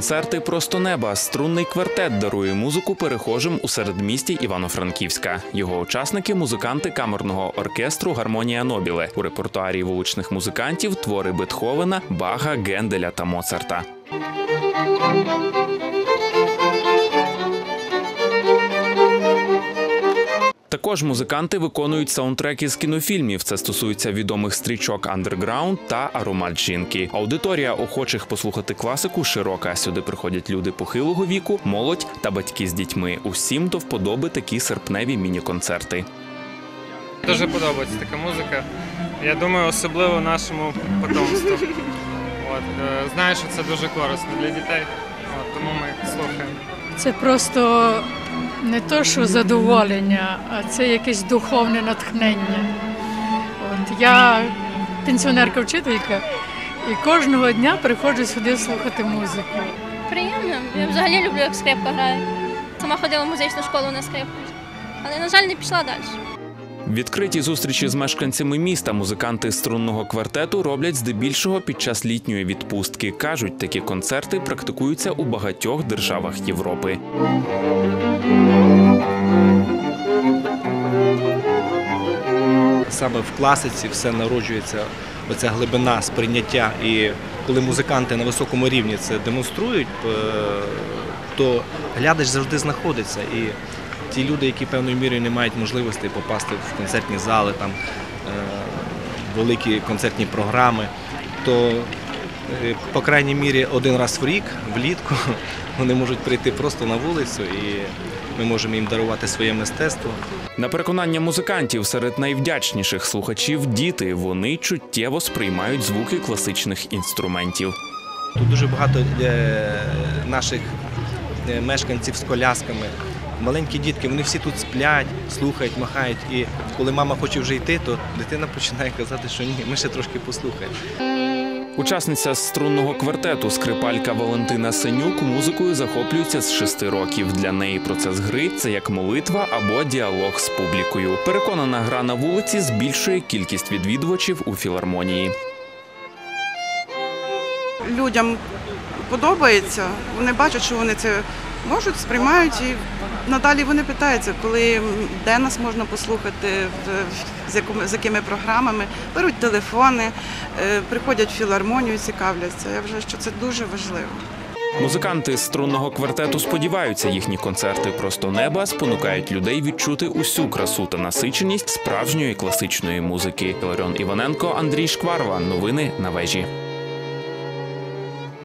Концерти просто неба. Струнний квартет дарує музику перехожим у середмісті Івано-Франківська. Його учасники музиканти камерного оркестру Гармонія Нобіле. У репертуарі вуличних музикантів твори Бетховена, Бага, Генделя та Моцарта. Також музиканти виконують саундтреки з кінофільмів. Це стосується відомих стрічок Андерграунд та Аромат жінки. Аудиторія охочих послухати класику широка. Сюди приходять люди похилого віку, молодь та батьки з дітьми. Усім до вподоби такі серпневі міні-концерти. Дуже подобається така музика. Я думаю, особливо нашому потомству. От, е, знаю, що це дуже корисно для дітей, от, тому ми слухаємо. Це просто не то, що задоволення, а це якесь духовне натхнення. От я пенсіонерка вчителька і кожного дня приходжу сюди слухати музику. Приємно. Я взагалі люблю, як скрипка грає. Сама ходила в музичну школу на скрипку. Але, на жаль, не пішла далі. Відкриті зустрічі з мешканцями міста музиканти струнного квартету роблять здебільшого під час літньої відпустки. кажуть, такі концерти практикуються у багатьох державах Європи. Саме в класиці все народжується оця глибина сприйняття. І коли музиканти на високому рівні це демонструють, е, то глядач завжди знаходиться. І ті люди, які певною мірою не мають можливості попасти в концертні зали, там е, великі концертні програми, то е, по крайній мірі один раз в рік, влітку, вони можуть прийти просто на вулицю і ми можемо їм дарувати своє мистецтво. На переконання музикантів серед найвдячніших слухачів діти вони чуттєво сприймають звуки класичних інструментів. Тут дуже багато е, наших мешканців з колясками. Маленькі дітки, вони всі тут сплять, слухають, махають. І коли мама хоче вже йти, то дитина починає казати, що ні, ми ще трошки послухаємо. Учасниця струнного квартету скрипалька Валентина Сенюк музикою захоплюється з шести років. Для неї процес гри це як молитва або діалог з публікою. Переконана гра на вулиці збільшує кількість відвідувачів у філармонії. людям подобається, вони бачать, що вони це можуть, сприймають і надалі вони питаються, коли де нас можна послухати, з, якими, з якими програмами, беруть телефони, е, приходять в філармонію, цікавляться. Я вважаю, що це дуже важливо. Музиканти з струнного квартету сподіваються, їхні концерти просто неба спонукають людей відчути усю красу та насиченість справжньої класичної музики. Іларіон Іваненко, Андрій Шкварова. Новини на вежі.